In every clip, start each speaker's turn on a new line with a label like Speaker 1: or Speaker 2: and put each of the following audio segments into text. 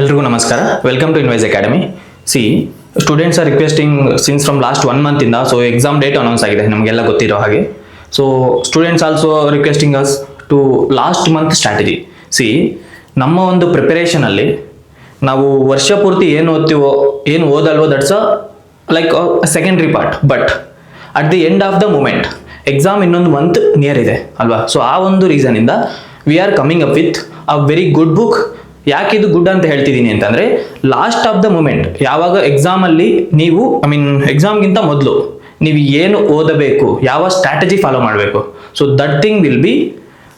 Speaker 1: ಎಲ್ರಿಗೂ ನಮಸ್ಕಾರ. Welcome to Inwise Academy see students are requesting since from last one ಮಂತಿಂದ so exam date announce ಆಗಿದೆ, ನಮಗೆಲ್ಲ ಗೊತ್ತಿರೋ ಹಾಗೆ. So students also requesting us to last month strategy see ನಮ್ಮ ಒಂದು ಪ್ರಿಪರೇಷನಲ್ಲಿ ನಾವು ವರ್ಷ ಪೂರ್ತಿ ಏನು ಓದ್ತೀವೋ, ಏನು ಓದಲ್ವೋ that's a like secondary part but at the end of the moment exam ಇನ್ನೊಂದು ಮಂತ್ ನಿಯರ್ ಇದೆ, ಅಲ್ವಾ? ಸೊ ಆ ಒಂದು ರೀಸನಿಂದ we are coming up with a very good book ಯಾಕೆ ಇದು ಗುಡ್ ಅಂತ ಹೇಳ್ತಿದ್ದೀನಿ ಅಂತಂದ್ರೆ ಲಾಸ್ಟ್ ಆಫ್ ದ ಮೂಮೆಂಟ್ ಯಾವಾಗ ಎಕ್ಸಾಮಲ್ಲಿ ನೀವು ಐ ಮೀನ್ ಎಕ್ಸಾಮ್ಗಿಂತ ಮೊದಲು ನೀವು ಏನು ಓದಬೇಕು, ಯಾವ ಸ್ಟ್ರಾಟಜಿ ಫಾಲೋ ಮಾಡಬೇಕು so that thing will be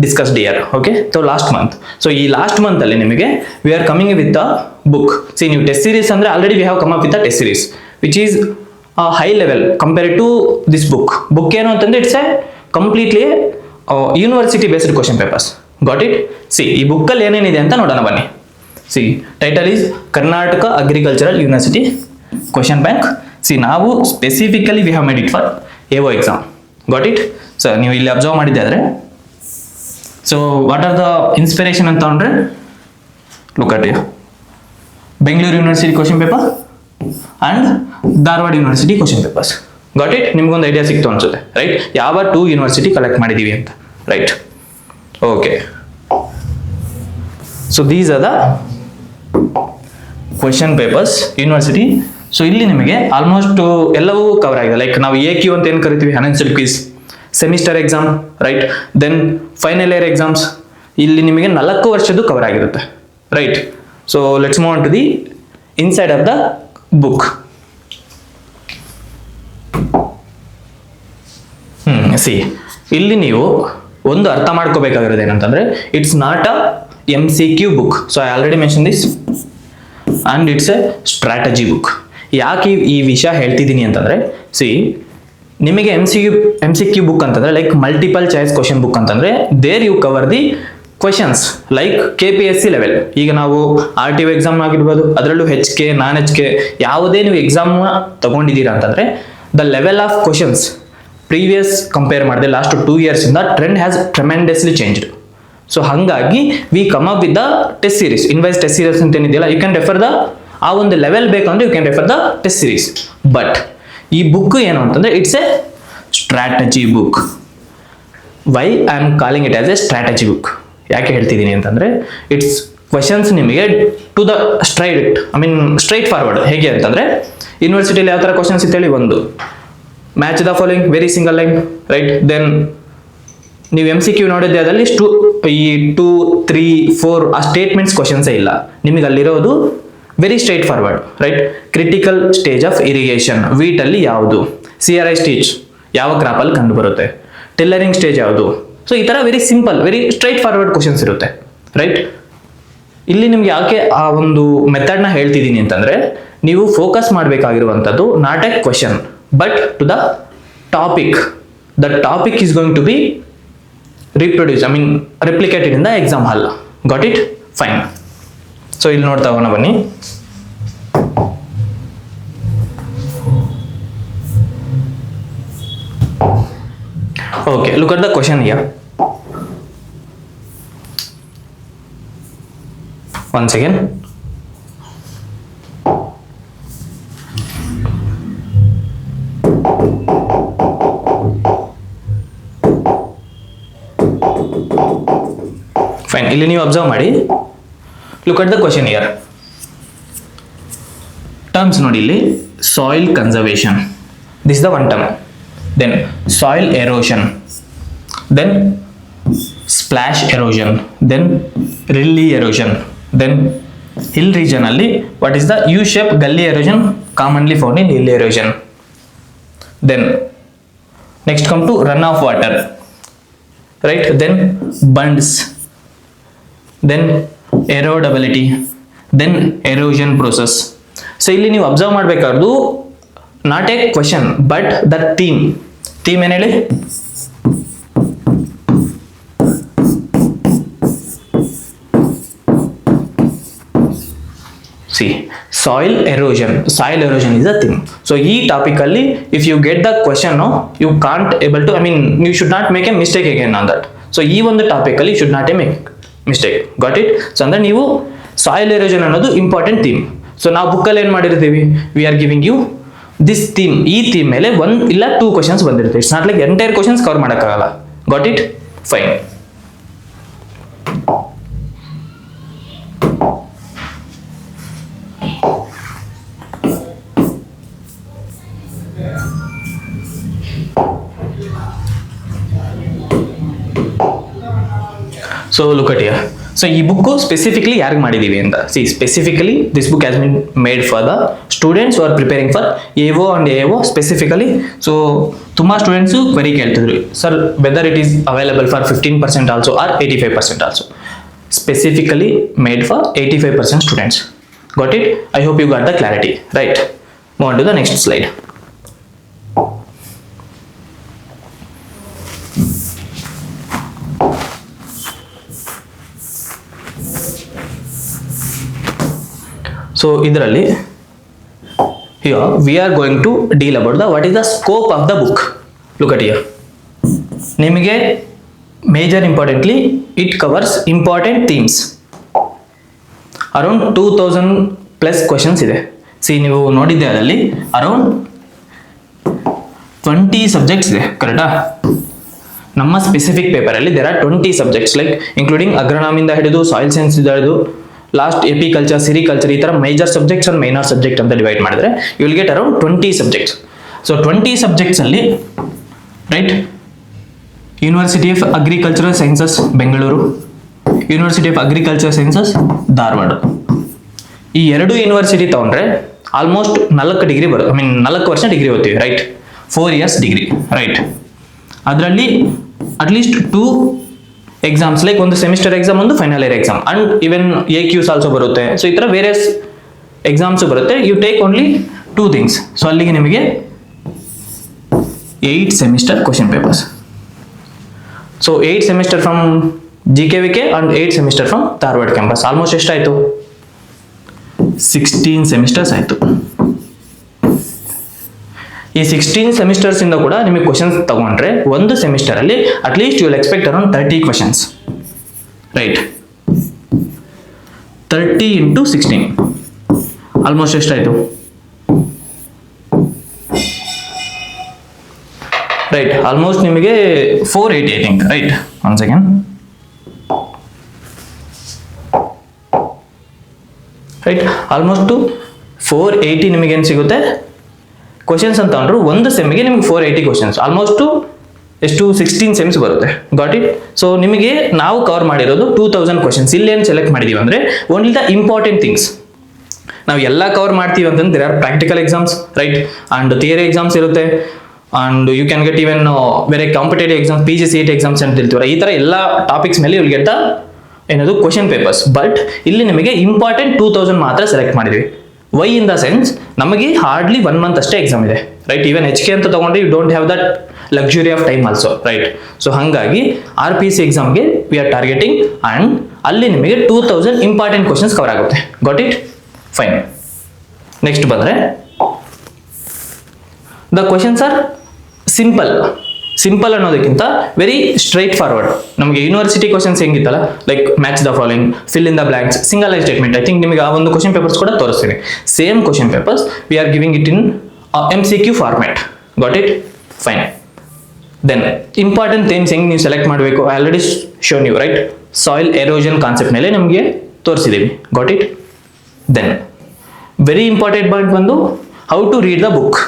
Speaker 1: discussed here okay so last month so ಈ ಲಾಸ್ಟ್ ಮಂತ್ ಅಲ್ಲಿ ನಿಮಗೆ we are coming with a book see ನೀವು ಟೆಸ್ಟ್ ಸೀರೀಸ್ ಅಂದ್ರೆ already we have come up with a test series which is high level compare to this book book ಏನು ಅಂತಂದ್ರೆ it's a completely university based question papers got it see ಈ ಬುಕ್ಕಲ್ಲಿ ಏನೇನಿದೆ ಅಂತ ನೋಡೋಣ ಬನ್ನಿ. See title is Karnataka agricultural university question bank see ನಾವು specifically we have made it for AO exam got it so ನೀವು ಇಲ್ಲಿ ಅಬ್ಸರ್ವ್ ಮಾಡಿದ್ದೆ ಆದರೆ. So what are the inspiration ಅಂತ ಅಂದರೆ look at you Bengaluru university question paper and Dharwad university question papers got it ನಿಮ್ಗೊಂದು idea ಸಿಕ್ತು ಅನ್ಸುತ್ತೆ right ಯಾವ ಟೂ ಯೂನಿವರ್ಸಿಟಿ ಕಲೆಕ್ಟ್ ಮಾಡಿದ್ದೀವಿ ಅಂತ right okay so these are the question papers university so ಇಲ್ಲಿ ನಿಮಗೆ ಆಲ್ಮೋಸ್ಟ್ ಎಲ್ಲವೂ ಕವರ್ ಆಗಿದೆ. ಲೈಕ್ ನಾವು ಎ ಕ್ಯೂ ಅಂತ ಏನು ಕರಿತೀವಿ? Announced quiz semester exam right then final year exams ಇಲ್ಲಿ ನಿಮಗೆ ನಾಲ್ಕು ವರ್ಷದ್ದು ಕವರ್ ಆಗಿರುತ್ತೆ. Right so let's move to the inside of the book hmm see ಇಲ್ಲಿ ನೀವು ಒಂದು ಅರ್ಥ ಮಾಡ್ಕೋಬೇಕಾಗಿರೋದು ಏನಂತಂದ್ರೆ it's not a M C Q book so I already mention this and it's a strategy book ಯಾಕೆ ಈ- ವಿಷಯ ಹೇಳ್ತಿದ್ದೀನಿ ಅಂತಂದ್ರೆ ಸಿ ನಿಮಗೆ M C you M C Q book ಅಂತಂದ್ರೆ like multiple choice question book ಅಂತಂದ್ರೆ there you cover the questions like K P S C level ಈಗ ನಾವು ಆರ್ ಟಿ ಎಕ್ಸಾಮ್ ಆಗಿರ್ಬೋದು, ಅದರಲ್ಲೂ H K non H K ಯಾವುದೇ ನೀವು ಎಕ್ಸಾಮ್ನ ತಗೊಂಡಿದ್ದೀರಾ ಅಂತಂದ್ರೆ the level of questions previous compare ಮಾಡಿದೆ last two ಇಯರ್ಸಿಂದ trend has tremendously changed so ಹಾಗಾಗಿ we come up with the test series Inwise test series ಅಂತ ಏನಿದೆಯಲ್ಲ ಯು ಕ್ಯಾನ್ ರೆಫರ್ ದ ಆ ಒಂದು ಲೆವೆಲ್ ಬೇಕಂದ್ರೆ you can refer the test series but ಈ book ಏನು ಅಂತಂದ್ರೆ it's a strategy book why I am calling it as a strategy book ಯಾಕೆ ಹೇಳ್ತಿದ್ದೀನಿ ಅಂತಂದ್ರೆ ಇಟ್ಸ್ ಕ್ವಶನ್ಸ್ ನಿಮಗೆ to the straight I mean straightforward ಹೇಗೆ ಅಂತಂದ್ರೆ ಯೂನಿವರ್ಸಿಟಿಯಲ್ಲಿ ಯಾವ ಥರ ಕ್ವಶನ್ಸ್ ಹೇಳಿ, ಒಂದು. Match the following very single line right then ನೀವು ಎಂ ಸಿ ಕ್ಯೂ ನೋಡಿದ್ದೆ ಅದರಲ್ಲಿ ಟು ಈ ಟೂ ತ್ರೀ ಫೋರ್ ಆ ಸ್ಟೇಟ್ಮೆಂಟ್ಸ್ ಕ್ವಶನ್ಸೇ ಇಲ್ಲ. ನಿಮಗೆ ಅಲ್ಲಿರೋದು very straightforward right critical stage of irrigation ವೀಟಲ್ಲಿ ಯಾವುದು? ಸಿ ಆರ್ ಐ ಸ್ಟೇಜ್ ಯಾವ ಕ್ರಾಪಲ್ಲಿ ಕಂಡು ಬರುತ್ತೆ? ಟೆಲ್ಲರಿಂಗ್ ಸ್ಟೇಜ್ ಯಾವುದು? ಸೊ ಈ ಥರ very simple very straightforward questions ಇರುತ್ತೆ ರೈಟ್ ಇಲ್ಲಿ ನಿಮ್ಗೆ ಯಾಕೆ ಆ ಒಂದು ಮೆಥಡ್ನ ಹೇಳ್ತಿದ್ದೀನಿ ಅಂತಂದರೆ, ನೀವು focus ಮಾಡಬೇಕಾಗಿರುವಂಥದ್ದು not a question but to the topic the topic is going to be reproduce I mean replicated ಇಂದ exam hall got it fine so ಇಲ್ಲಿ ನೋಡ್ತಾ ಹೋಗೋಣ ಬನ್ನಿ. Okay look at the question year one second fine ಇಲ್ಲಿ ನೀವು observe ಮಾಡಿ. Look at the question year terms ನೋಡಿ ಇಲ್ಲಿ. Soil conservation this the one term then soil erosion then splash erosion then rill erosion then hill region ಅಲ್ಲಿ what is the U shape gully erosion commonly found in hill erosion then next come to run off water right then bunds. Then erodibility then erosion process so ಇಲ್ಲಿ ನೀವು observe ಮಾಡಬೇಕಾದ್ರು not a question but the theme theme ಏನು ಹೇಳಿ? See soil erosion soil erosion is a thing so ಈ topic ಅಲ್ಲಿ if you get the question you can't able to I mean you should not make a mistake again on that so ಈ ಒಂದು topic ಅಲ್ಲಿ should not a make mistake got it so ಅಂದ್ರೆ ನೀವು soil erosion ಅನ್ನೋದು important theme so ನಾವು ಬುಕ್ಕಲ್ಲಿ ಏನು ಮಾಡಿರ್ತೀವಿ? We are giving you this theme ಈ ಥೀಮ್ ಮೇಲೆ ಒನ್ ಇಲ್ಲ ಟೂ ಕ್ವಶನ್ಸ್ ಬಂದಿರುತ್ತೆ. It's not like entire questions cover ಮಾಡೋಕ್ಕಾಗಲ್ಲ. ಗಾಟ್ ಇಟ್ ಫೈನ್ ಸೊ ಲುಕಟಿಯ ಸೊ ಈ ಬುಕ್ಕು ಸ್ಪೆಸಿಫಿಕ್ಲಿ ಯಾರಿಗೆ ಮಾಡಿದೀವಿ ಅಂತ? See specifically this book has been made for the students are preparing for ಎವೋ and ಎವೋ specifically so ತುಂಬ students query ಕೇಳ್ತಿದ್ರು. Sir whether it is available for fifteen percent also or eighty five percent also specifically made for eighty five percent students got it I hope you got the clarity right move to the next next so, ಇದರಲ್ಲಿ here we are going to deal about the what is the scope of the book look at here. ನಿಮಗೆ major importantly it covers important themes around two thousand plus questions ಇದೆ. See ನೀವು ನೋಡಿದ್ದೆ ಅದರಲ್ಲಿ around twenty subjects ಇದೆ ಕರೆಕ್ಟಾ ನಮ್ಮ specific ಪೇಪರಲ್ಲಿ there are twenty subjects like including ಅಗ್ರನಾಮಿಂದ ಹಿಡಿದು ಸಾಯಿಲ್ ಸೈನ್ಸ್ ಹಿಡಿದು last apiculture sericulture ಈ ಥರ major subjects and minor subject ಅಂತ ಡಿವೈಡ್ ಮಾಡಿದ್ರೆ you will get around twenty subjects so twenty ಸಬ್ಜೆಕ್ಟ್ಸಲ್ಲಿ right university of agricultural sciences Bengaluru university of agriculture sciences Dharwad ಈ ಎರಡು university ತಗೊಂಡ್ರೆ almost ನಾಲ್ಕು degree ಬರುತ್ತೆ I mean ನಾಲ್ಕು ವರ್ಷ ಡಿಗ್ರಿ ಓದ್ತೀವಿ right four years degree right ಅದರಲ್ಲಿ at least two exams like ಒಂದು ಸೆಮಿಸ್ಟರ್ ಎಕ್ಸಾಮ್ ಒಂದು final year exam and even a quiz also ಬರುತ್ತೆ. ಸೊ ಈ ಥರ ವೇರಿಯಸ್ ಎಕ್ಸಾಮ್ಸು ಬರುತ್ತೆ. You take only two things so ಅಲ್ಲಿಗೆ ನಿಮಗೆ eight semester question papers so eight semester from G K V K and eight semester from Dharwad campus almost ಎಷ್ಟಾಯಿತು? Sixteen semesters ಆಯಿತು. ಈ sixteen semesters ಇಂದ ಕೂಡ ನಿಮಗೆ questions ತಗೊಂಡ್ರೆ ಒಂದು ಸೆಮಿಸ್ಟರ್ ಅಲ್ಲಿ at least you will expect around thirty questions right thirty into sixteen almost ಎಷ್ಟಾಯಿತು? ರೈಟ್ ಆಲ್ಮೋಸ್ಟ್ ನಿಮಗೆ four eighty I think right one second right almost four eighty ನಿಮಗೇನು ಸಿಗುತ್ತೆ? ಕ್ವಶನ್ಸ್ ಅಂತ ಅಂದ್ರು ಒಂದು ಸೆಮ್ಗೆ ನಿಮ್ಗೆ ಫೋರ್ ಏಯ್ಟಿ ಕ್ವಶನ್ಸ್ ಆಲ್ಮೋಸ್ಟ್ ಎಷ್ಟು ಸಿಕ್ಸ್ಟೀನ್ ಸೆಮ್ಸ್ ಬರುತ್ತೆ. ಗಾಟ್ ಇಟ್ ಸೊ ನಿಮಗೆ ನಾವು ಕವರ್ ಮಾಡಿರೋದು ಟೂ ತೌಸಂಡ್ ಕ್ವಶನ್ಸ್ ಇಲ್ಲೇನು ಸೆಲೆಕ್ಟ್ ಮಾಡಿದೀವಿ ಅಂದರೆ ಓನ್ಲಿ ದ ಇಂಪಾರ್ಟೆಂಟ್ ಥಿಂಗ್ಸ್ ನಾವು ಎಲ್ಲ ಕವರ್ ಮಾಡ್ತೀವಿ ಅಂತಂದ್ರೆ there are practical exams right and theory exams ಇರುತ್ತೆ. And you can get even ಬೇರೆ competitive exams P G C it exams ಅಂತ ಹೇಳ್ತೀವಿ ಈ ಥರ ಎಲ್ಲ ಟಾಪಿಕ್ಸ್ ಮೇಲೆ ವಿಲ್ ಗೆಟ್ ದ ಏನದು ಕ್ವಶನ್ ಪೇಪರ್ಸ್ ಬಟ್ ಇಲ್ಲಿ ನಿಮಗೆ ಇಂಪಾರ್ಟೆಂಟ್ ಟೂ ತೌಸಂಡ್ ಮಾತ್ರ ಸೆಲೆಕ್ಟ್ ಮಾಡಿದ್ವಿ. ವೈ ಇನ್ ದ ಸೆನ್ಸ್ ನಮಗೆ ಹಾರ್ಡ್ಲಿ ಒನ್ ಮಂತ್ ಅಷ್ಟೇ ಎಕ್ಸಾಮ್ ಇದೆ ರೈಟ್ ಈವನ್ ಎಚ್ ಕೆ ಅಂತ ತಗೊಂಡ್ರೆ you don't have that luxury of time also right so ಹಾಗಾಗಿ ಆರ್ ಪಿ ಸಿ ಎಕ್ಸಾಮ್ಗೆ ವಿ ಆರ್ ಟಾರ್ಗೆಟಿಂಗ್ ಆ್ಯಂಡ್ ಅಲ್ಲಿ ನಿಮಗೆ two thousand important questions cover ಆಗುತ್ತೆ. ಗಾಟ್ ಇಟ್ ಫೈನ್ ನೆಕ್ಸ್ಟ್ ಬಂದರೆ the questions are simple simple ಅನ್ನೋದಕ್ಕಿಂತ very straightforward ನಮಗೆ university questions ಹೆಂಗಿತ್ತಲ್ಲ? Like match the following fill in the blanks single I statement I think ನಿಮಗೆ ಆ ಒಂದು question papers ಕೂಡ ತೋರಿಸ್ತೀನಿ. Same question papers we are giving it in M C Q format got it fine then important themes ಹೆಂಗೆ ನೀವು select ಮಾಡಬೇಕು? Already shown you right soil erosion concept ಮೇಲೆ ನಮಗೆ ತೋರಿಸಿದ್ದೀವಿ got it then very important point ಬಂದು how to read the book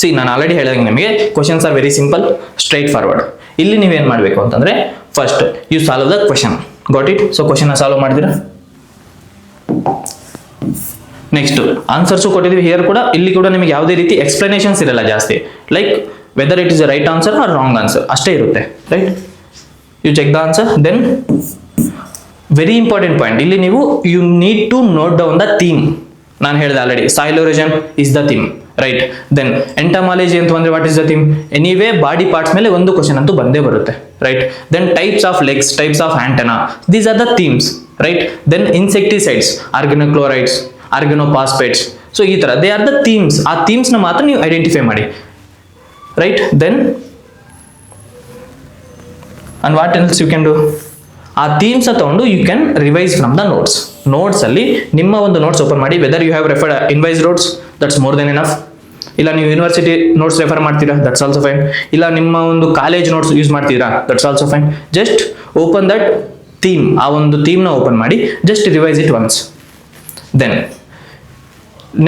Speaker 1: see ನಾನು already ಹೇಳಿದಂಗೆ ನಿಮಗೆ questions are very simple straightforward ಇಲ್ಲಿ ನೀವೇನು ಮಾಡಬೇಕು ಅಂತಂದರೆ first you solve the question got it so ಕ್ವಶನ್ನ solve ಮಾಡಿದಿರಾ ನೆಕ್ಸ್ಟ್ ಆನ್ಸರ್ಸು ಕೊಟ್ಟಿದ್ದೀವಿ ಹಿಯರ್ ಕೂಡ. ಇಲ್ಲಿ ಕೂಡ ನಿಮಗೆ ಯಾವುದೇ ರೀತಿ ಎಕ್ಸ್ಪ್ಲನೇಷನ್ಸ್ ಇರಲ್ಲ ಜಾಸ್ತಿ. Like whether it is right answer or wrong answer ಅಷ್ಟೇ ಇರುತ್ತೆ. Right you check the answer then very important point ಇಲ್ಲಿ ನೀವು you need to note down the theme ನಾನು ಹೇಳಿದೆ already soil is the theme right then entomology ಅಂತ ಅಂದ್ರೆ what is the theme anyway body parts ಮೇಲೆ ಒಂದು question ಅಂತೂ ಬಂದೇ ಬರುತ್ತೆ. Right then types of legs types of antenna these are the themes right then insecticides organochlorides organophosphates so ಈ ಥರ they are the themes ಆ ಥೀಮ್ಸ್ನ ಮಾತ್ರ ನೀವು ಐಡೆಂಟಿಫೈ ಮಾಡಿ. Right then and what else you can do ಆ themes ತಗೊಂಡು you can revise from the notes notes ಅಲ್ಲಿ ನಿಮ್ಮ ಒಂದು ನೋಟ್ಸ್ ಓಪನ್ ಮಾಡಿ whether you have referred ಇನ್ವೈಸ್ notes that's more than enough ಇಲ್ಲ, ನೀವು ಯೂನಿವರ್ಸಿಟಿ ನೋಟ್ಸ್ ರೆಫರ್ ಮಾಡ್ತೀರಾ? ದಟ್ಸ್ ಆಲ್ಸೋ ಫೈನ್ ಇಲ್ಲ, ನಿಮ್ಮ ಒಂದು ಕಾಲೇಜ್ ನೋಟ್ಸ್ ಯೂಸ್ ಮಾಡ್ತೀರಾ? That's also fine just open that theme ಆ ಒಂದು ಥೀಮ್ನ ಓಪನ್ ಮಾಡಿ just revise it once then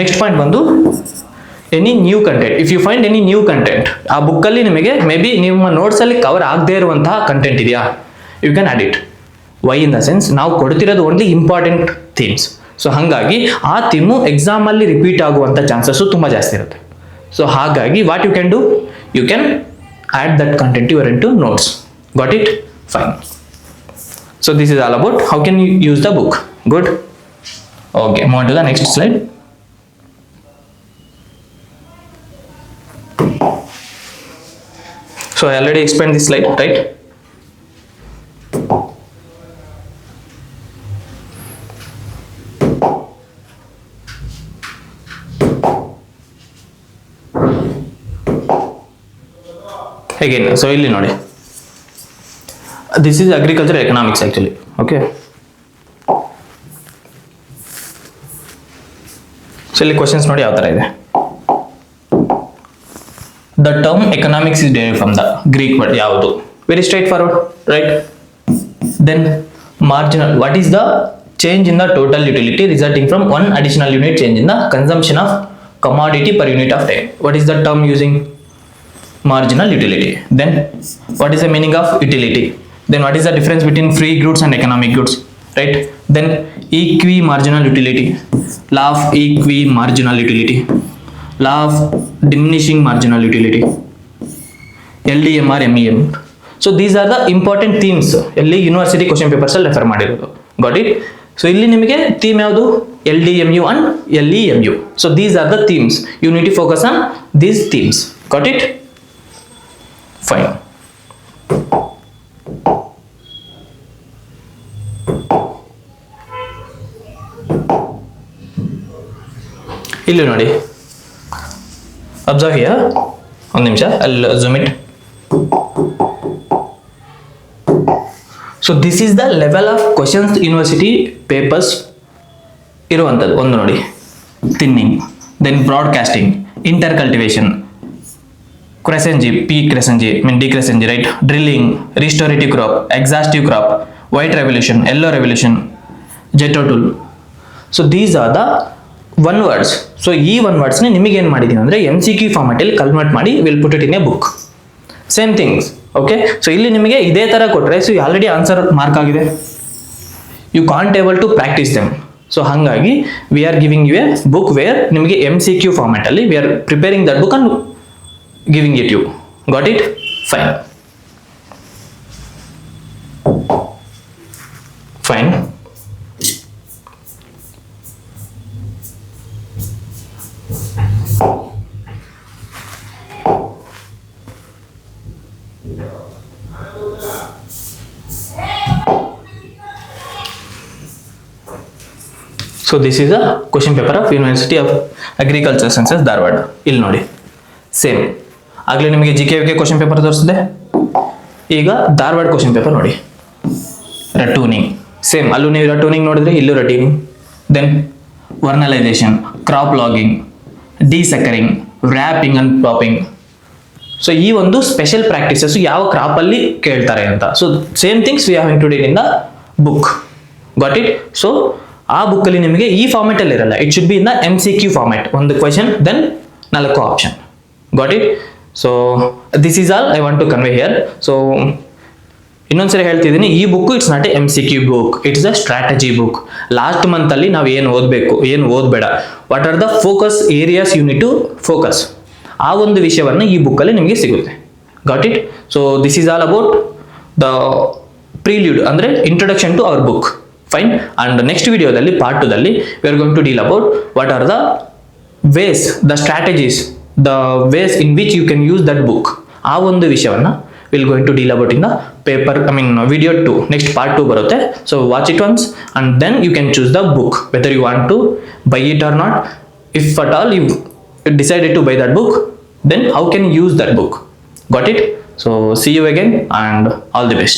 Speaker 1: next point ಬಂದು any new content if you find any new content ಆ ಬುಕ್ಕಲ್ಲಿ ನಿಮಗೆ ಮೇ ಬಿ ನಿಮ್ಮ ನೋಟ್ಸಲ್ಲಿ ಕವರ್ ಆಗದೇ ಇರುವಂತಹ ಕಂಟೆಂಟ್ ಇದೆಯಾ? You can add it why in the sense ನಾವು ಕೊಡ್ತಿರೋದು ಓನ್ಲಿ ಇಂಪಾರ್ಟೆಂಟ್ ಥೀಮ್ಸ್ ಸೊ ಹಾಗಾಗಿ ಆ ಥೀಮು ಎಕ್ಸಾಮಲ್ಲಿ ರಿಪೀಟ್ ಆಗುವಂಥ ಚಾನ್ಸಸ್ಸು ತುಂಬ ಜಾಸ್ತಿ ಇರುತ್ತೆ. ಸೊ ಹಾಗಾಗಿ what you can do you can add that content your into notes got it fine so this is all about how can you use the book good okay move to the next slide So I already explained this slide, right? ಹೇಗೆ so ಇಲ್ಲಿ ನೋಡಿ. This is agriculture economics actually okay so ಇಲ್ಲಿ questions ನೋಡಿ ಯಾವ ಥರ ಇದೆ. The term economics is derived from the Greek word ಯಾವುದು? Very straightforward right then marginal what is the change in the total utility resulting from one additional unit change in the consumption of commodity per unit of time what is the term using marginal utility then what is the meaning of utility then what is the difference between free goods and economic goods right then equi marginal utility law of equi marginal utility law of diminishing marginal utility LDM or MEM so these are the important themes ಎಲ್ಲಿ university question papers ಅಲ್ಲಿ refer ಮಾಡಿರೋದು got it so ಇಲ್ಲಿ ನಿಮಗೆ theme ಯಾವುದು L D M U and L E M U so these are the themes you need focus on these themes got it fine ಇಲ್ಲಿ ನೋಡಿ. Observe here ಒಂದು ನಿಮಿಷ. ಅಲ್ಲಿ zoom it so this is the level of questions university papers ಇರುವಂಥದ್ದು ಒಂದು ನೋಡಿ. Thinning then broadcasting inter cultivation ಕ್ರೆಸೆಂಜಿ P ಕ್ರೆಸೆಂಜಿ mean D ಕ್ರೆಸೆಂಜಿ right drilling restorative crop exhaustive crop white revolution yellow revolution Jethro Tull so these are the one words so ಈ one ವರ್ಡ್ಸ್ನ ನಿಮಗೆ ಏನು ಮಾಡಿದ್ದೀನಿ ಅಂದರೆ ಎಂ ಸಿ ಕ್ಯೂ ಫಾರ್ಮೆಟಲ್ಲಿ convert ಮಾಡಿ will put it in a book same things okay so ಇಲ್ಲಿ ನಿಮಗೆ ಇದೇ ಥರ ಕೊಟ್ಟರೆ ಸೊ ಆಲ್ರೆಡಿ ಆನ್ಸರ್ ಮಾರ್ಕ್ ಆಗಿದೆ. You can't able to practise them so ಹಾಗಾಗಿ we are giving you a book where ನಿಮಗೆ M C Q ಫಾರ್ಮೆಟಲ್ಲಿ we are preparing that book and giving it you got it fine fine so this is a question paper of university of agriculture sciences Dharwad ಇಲ್ಲಿ ನೋಡಿ same ಆಗಲೇ ನಿಮಗೆ G K V K question paper ತೋರಿಸಿದೆ? ಈಗ Dharwad question paper ನೋಡಿ. ರಟೂನಿಂಗ್ same ಅಲ್ಲೂ ನೀವು ratooning ನೋಡಿದ್ರೆ ಇಲ್ಲೂ ratooning then vernalisation crop lodging desuckering wrapping and propping so ಈ ಒಂದು ಸ್ಪೆಷಲ್ ಪ್ರಾಕ್ಟೀಸಸ್ ಯಾವ ಕ್ರಾಪಲ್ಲಿ ಕೇಳ್ತಾರೆ ಅಂತ. So same things we have included in the book got it so ಆ ಬುಕ್ಕಲ್ಲಿ ನಿಮಗೆ ಈ ಫಾರ್ಮೆಟಲ್ಲಿ ಇರಲ್ಲ. It should be in the M C Q format ಒಂದು ಕ್ವೆಶನ್ ದೆನ್ ನಾಲ್ಕು option got it so this is all I want to convey here so ಇನ್ನೊಂದ್ಸರಿ ಹೇಳ್ತಿದ್ದೀನಿ, ಈ book it's not a M C Q book it's a strategy book last ಮಂತಲ್ಲಿ ನಾವು ಏನು ಓದಬೇಕು, ಏನು ಓದಬೇಡ. What are the focus areas unit to focus ಆ ಒಂದು ವಿಷಯವನ್ನು ಈ ಬುಕ್ಕಲ್ಲಿ ನಿಮಗೆ ಸಿಗುತ್ತೆ. Got it so this is all about the prelude ಅಂದರೆ introduction to our book fine and next ವಿಡಿಯೋದಲ್ಲಿ part ಟುದಲ್ಲಿ we are going to deal about what are the ways the strategies the ways in which you can use that book ಆ ಒಂದು ವಿಷಯವನ್ನು will going to deal about in the paper I mean video two next part two ಬರುತ್ತೆ. So watch it once and then you can choose the book whether you want to buy it or not if at all you decided to buy that book then how can use that book got it so see you again and all the the